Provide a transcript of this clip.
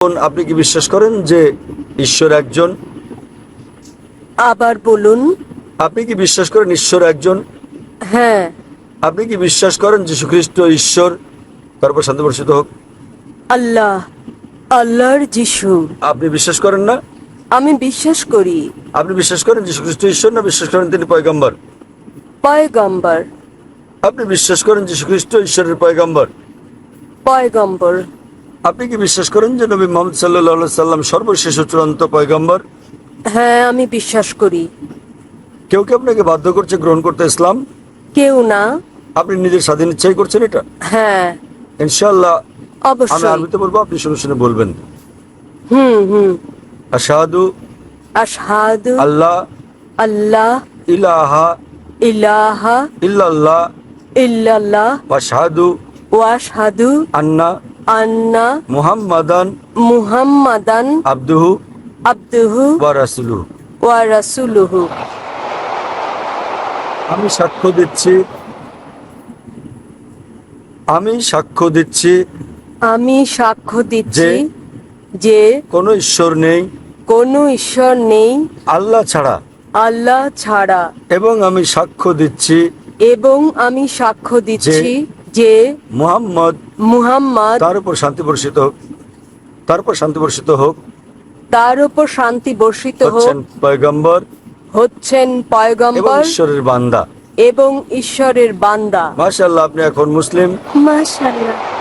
আপনি কি বিশ্বাস করেন যে ঈশ্বর একজন? আবার বলুন। আপনি কি বিশ্বাস করেন ঈশ্বর একজন? হ্যাঁ। আপনি কি বিশ্বাস করেন যীশু খ্রিস্ট ঈশ্বর? তারপর শান্তি বর্ষিত হোক। আল্লাহ আল্লাহর যিশু। আপনি বিশ্বাস করেন না? আমি বিশ্বাস করি। আপনি বিশ্বাস করেন যীশু খ্রিস্ট ঈশ্বর না বিশ্বাস করেন তিনি পয়গম্বর? পয়গম্বর। আপনি বিশ্বাস করেন যীশু খ্রিস্ট ঈশ্বরের পয়গম্বর? পয়গম্বর। আপনি কি বিশ্বাস করেন যে নবী মোহাম্মদ সাল্লাহ সাল্লাম সর্বশেষ চূড়ান্ত পয়গম্বর? হ্যাঁ আমি বিশ্বাস করি। কেউ কি আপনাকে বাধ্য করছে গ্রহণ করতে ইসলাম? কেউ না। আপনি নিজের স্বাধীন ইচ্ছাই করছেন এটা? হ্যাঁ। ইনশাআল্লাহ আমি অবশ্যই। আরবিতে বলব আপনি শুনে শুনে বলবেন। হুম হুম। আশাহাদু আশহাদু আল্লাহ আল্লাহ ইলাহা ইলাহা ইল্লাল্লাহ ইল্লাল্লাহ ওয়াশহাদু ওয়াশহাদু আন্না আন্না মুহাম্মাদান মুহাম্মাদান আব্দুহু আব্দুহু ওয়া রাসূলুহু ওয়া রাসূলুহু আমি সাক্ষ্য দিচ্ছি। আমি সাক্ষ্য দিচ্ছি আমি সাক্ষ্য দিচ্ছি যে- যে কোনো ঈশ্বর নেই। কোনো ঈশ্বর নেই। আল্লাহ ছাড়া। আল্লাহ ছাড়া। এবং আমি সাক্ষ্য দিচ্ছি এবং আমি সাক্ষ্য দিচ্ছি যে মুহাম্মদ। মুহাম্মদ তার উপর শান্তি বর্ষিত হোক। তার উপর শান্তি বর্ষিত হোক। তার উপর শান্তি বর্ষিত হোক। হচ্ছেন পয়গম্বর। হচ্ছেন এবং পয়গম্বর ঈশ্বরের বান্দা। এবং ঈশ্বরের বান্দা। মাশাআল্লাহ আপনি এখন মুসলিম। মাশাআল্লাহ।